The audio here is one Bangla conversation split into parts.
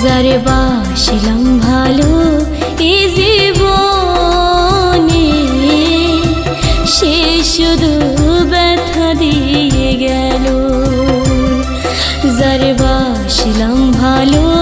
যারে বাসিলাম ভালো এ জীবনে সে শুধু ব্যথা দিয়ে গেল যারে বাসিলাম ভালো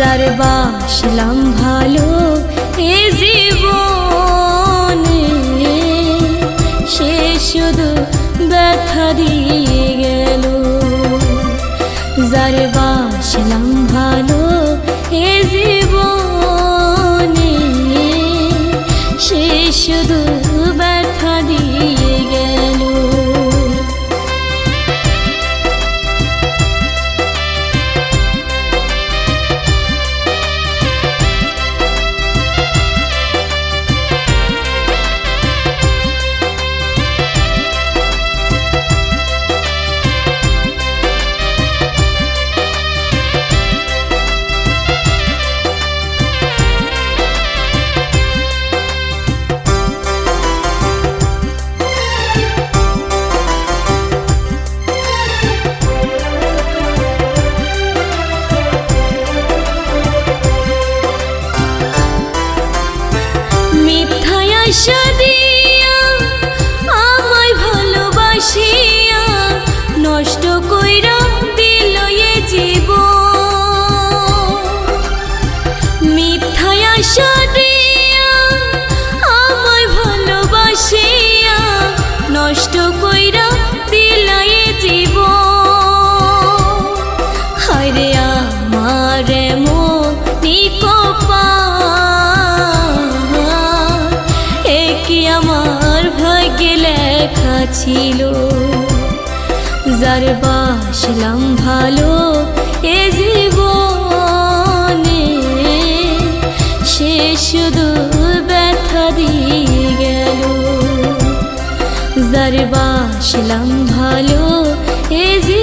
যার বাসলাম ভালো এ জীবনে। সে শুধু ব্যথা দিয়ে গেল। যার বাসলাম ভালো মিথ্যায় আশা দিয়া লেখা ছিল। যার বাসলাম ভালো এ জীবনে, সে শুধু ব্যথা দিয়ে গেল। যার বাসলাম ভালো এ জীবনে